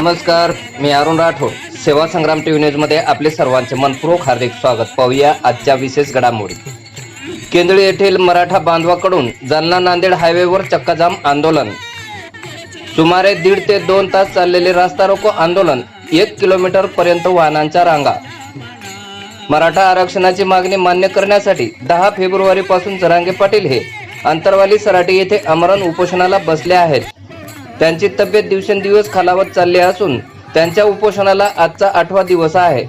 नमस्कार मी अरुण राठोड. सेवा संग्राम टीव्ही न्यूजमध्ये आपले सर्वांचे मनपूर्वक हार्दिक स्वागत. पाहूया आजच्या विशेष घडामोडी. केंदळी येथील मराठा बांधवाकडून जालना नांदेड हायवेवर चक्काजाम आंदोलन. सुमारे दीड ते दोन तास चाललेले रास्ता रोको आंदोलन एक किलोमीटर पर्यंत वाहनांच्या रांगा. मराठा आरक्षणाची मागणी मान्य करण्यासाठी दहा फेब्रुवारी पासून जरांगे पाटील हे अंतरवाली सराटी येथे आमरण उपोषणाला बसले आहेत. त्यांची तब्येत दिवसेंदिवस खालावत चालली असून त्यांच्या उपोषणाला आजचा आठवा दिवस आहे.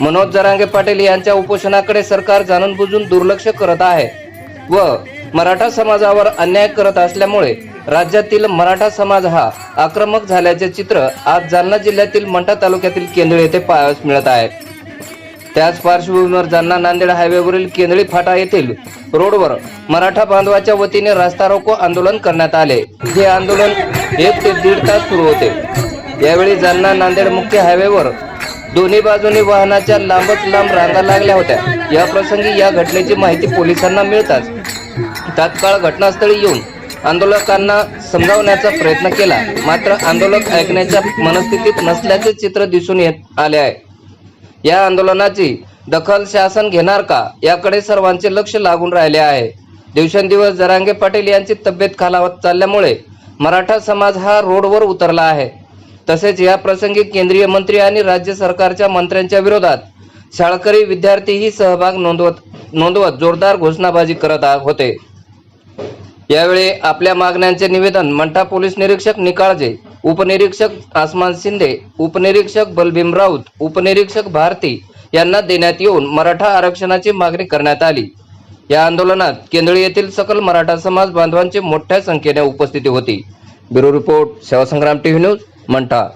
मनोज जरांगे पाटील यांच्या उपोषणाकडे सरकार जाणून बुजून दुर्लक्ष करत आहे व मराठा समाजावर अन्याय करत असल्यामुळे राज्यातील मराठा समाज हा आक्रमक झाल्याचे चित्र आज जालना जिल्ह्यातील मंठा तालुक्यातील केंद्र येथे पाहावयास मिळत आहे. त्याच पार्श्वभूमीवर जालना नांदेड हायवेवरील केंदळी फाटा येथील रोडवर मराठा बांधवाच्या वतीने रास्ता रोको आंदोलन करण्यात आले. हे आंदोलन एक ते दीड तास सुरू होते. यावेळी जालना नांदेड मुख्य हायवेवर दोन्ही बाजूनी वाहनाच्या लांबच लांब रांगा लागल्या होत्या. या प्रसंगी या घटनेची माहिती पोलिसांना मिळताच तात्काळ घटनास्थळी येऊन आंदोलकांना समजावण्याचा प्रयत्न केला. मात्र आंदोलक ऐकण्याच्या मनस्थितीत नसल्याचे चित्र दिसून येत आले आहे. या आंदोलनाची दखल शासन घेणार का याकडे सर्वांचे लक्ष लागून राहिले आहे. दिवसेंदिवस जरांगे पाटील यांची तब्येत खालावत चालल्यामुळे मराठा समाज हा रोडवर उतरला आहे. तसेच या प्रसंगी केंद्रीय मंत्री आणि राज्य सरकारच्या मंत्र्यांच्या विरोधात शाळकरी विद्यार्थीही सहभाग नोंदवत नोंदवत जोरदार घोषणाबाजी करत आ- होते. यावेळी आपल्या मागण्यांचे निवेदन मंठा पोलीस निरीक्षक निकाळजे उपनिरीक्षक आसमान शिंदे उपनिरीक्षक बलभीम राऊत उपनिरीक्षक भारती यांना देण्यात येऊन मराठा आरक्षणाची मागणी करण्यात आली. या आंदोलनात केंदळी येथील सकल मराठा समाज बांधवांची मोठ्या संख्येने उपस्थिती होती. Bureau report Sevasangram TV news Mantha.